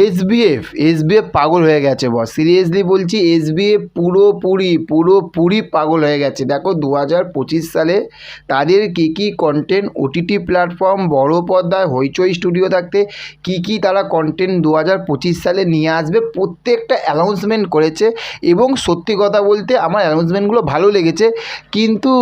SBF SBF পাগল হয়ে গেছে বস সিরিয়াসলি বলছি, এসবিএফ পুরোপুরি পুরোপুরি পাগল হয়ে গেছে। দেখো দু হাজার পঁচিশ সালে তাদের কী কী কন্টেন্ট ওটিটি প্ল্যাটফর্ম বড় পর্দায়, হইচই স্টুডিও থাকতে কী কী তারা কন্টেন্ট দু হাজার পঁচিশ সালে নিয়ে আসবে, প্রত্যেকটা অ্যানাউন্সমেন্ট করেছে। এবং সত্যি কথা বলতে আমার অ্যানাউন্সমেন্টগুলো ভালো লেগেছে। কিন্তু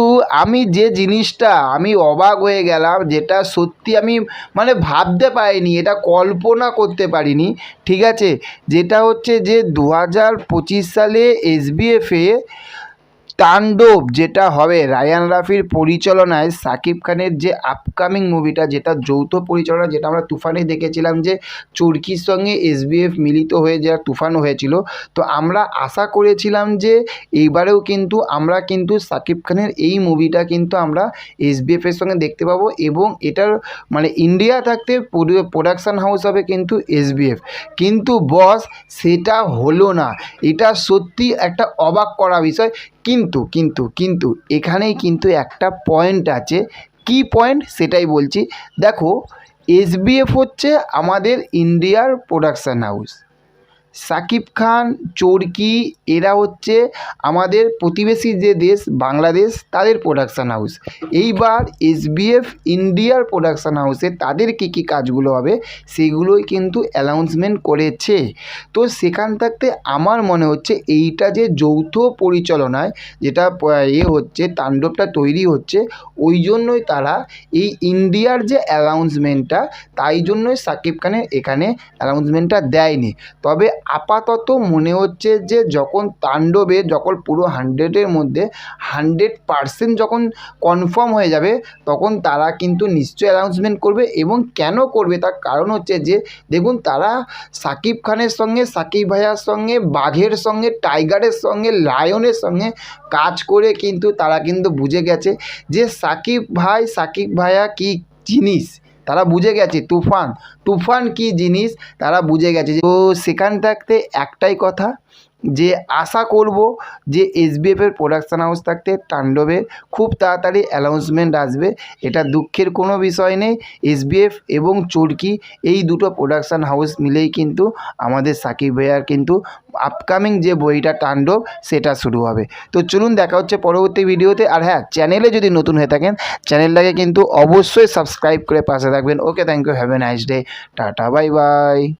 আমি যে জিনিসটা, আমি অবাক হয়ে গেলাম, যেটা সত্যি আমি মানে ভাবতে পারিনি, এটা কল্পনা করতে পারিনি। ঠিক আছে? যেটা হচ্ছে যে দু হাজার পঁচিশ সালে এসবিএফে তাণ্ডব যেটা হবে রায়ান রাফির পরিচালনায় সাকিব খানের যে আপকামিং মুভিটা যেটা যৌথ পরিচালনা, যেটা আমরা তুফানে দেখেছিলাম যে চরকির সঙ্গে এসবিএফ মিলিত হয়ে যা তুফান হয়েছিল। তো আমরা আশা করেছিলাম যে এইবারেও কিন্তু আমরা কিন্তু সাকিব খানের এই মুভিটা কিন্তু আমরা এসবিএফের সঙ্গে দেখতে পাবো এবং এটার মানে ইন্ডিয়া থাকতে প্রোডাকশান হাউস হবে কিন্তু এসবিএফ কিন্তু বস সেটা হলো না। এটা সত্যি একটা অবাক করা বিষয়। কিন্তু কিন্তু কিন্তু এখানেই কিন্তু একটা পয়েন্ট আছে। কি পয়েন্ট সেটাই বলছি। দেখো এসবিএফ হচ্ছে আমাদের ইন্ডিয়ার প্রোডাকশান হাউস সাকিব খান, চরকি, এরা হচ্ছে আমাদের প্রতিবেশী যে দেশ বাংলাদেশ, তাদের প্রোডাকশান হাউস এইবার এসবিএফ ইন্ডিয়ার প্রোডাকশান হাউসে তাদের কী কী কাজগুলো হবে, সেগুলোই কিন্তু অ্যানাউন্সমেন্ট করেছে। তো সেখান থাকতে আমার মনে হচ্ছে এইটা যে যৌথ পরিচালনায় যেটা এ হচ্ছে, তাণ্ডবটা তৈরি হচ্ছে, ওই জন্যই তারা এই ইন্ডিয়ার যে অ্যানাউন্সমেন্টটা তাই জন্যই সাকিব খানের এখানে অ্যানাউন্সমেন্টটা দেয়নি। তবে আপাতত মনে হচ্ছে যে যখন তাণ্ডবে যখন পুরো হান্ড্রেডের মধ্যে হান্ড্রেড পারসেন্ট যখন কনফার্ম হয়ে যাবে, তখন তারা কিন্তু নিশ্চয়ই অ্যানাউন্সমেন্ট করবে এবং কেন করবে? তার কারণ হচ্ছে যে, দেখুন তারা সাকিব খানের সঙ্গে, সাকিব ভাইয়ার সঙ্গে, বাঘের সঙ্গে, টাইগারের সঙ্গে, লায়নের সঙ্গে কাজ করে কিন্তু তারা কিন্তু বুঝে গেছে যে সাকিব ভাই, সাকিব ভাইয়া কী জিনিস? তারা বুঝে গেছে, তুফান। তুফান কি জিনিস? তারা বুঝে গেছে তো সেখান থাকতে একটাই কথা যে আশা করব যে এসবিএফের প্রোডাকশান হাউস থাকতে তাণ্ডবের খুব তাড়াতাড়ি অ্যানাউন্সমেন্ট আসবে। এটা দুঃখের কোনো বিষয় নেই। এসবিএফ এবং চরকি এই দুটো প্রোডাকশান হাউস মিলেই কিন্তু আমাদের সাকিব ভাইয়ার কিন্তু আপকামিং যে বইটা তাণ্ডব, সেটা শুরু হবে। তো চলুন দেখা হচ্ছে পরবর্তী ভিডিওতে। আর হ্যাঁ চ্যানেলে যদি নতুন হয়ে থাকেন চ্যানেলটাকে কিন্তু অবশ্যই সাবস্ক্রাইব করে পাশে থাকবেন। Okay thank you have a nice day tata bye bye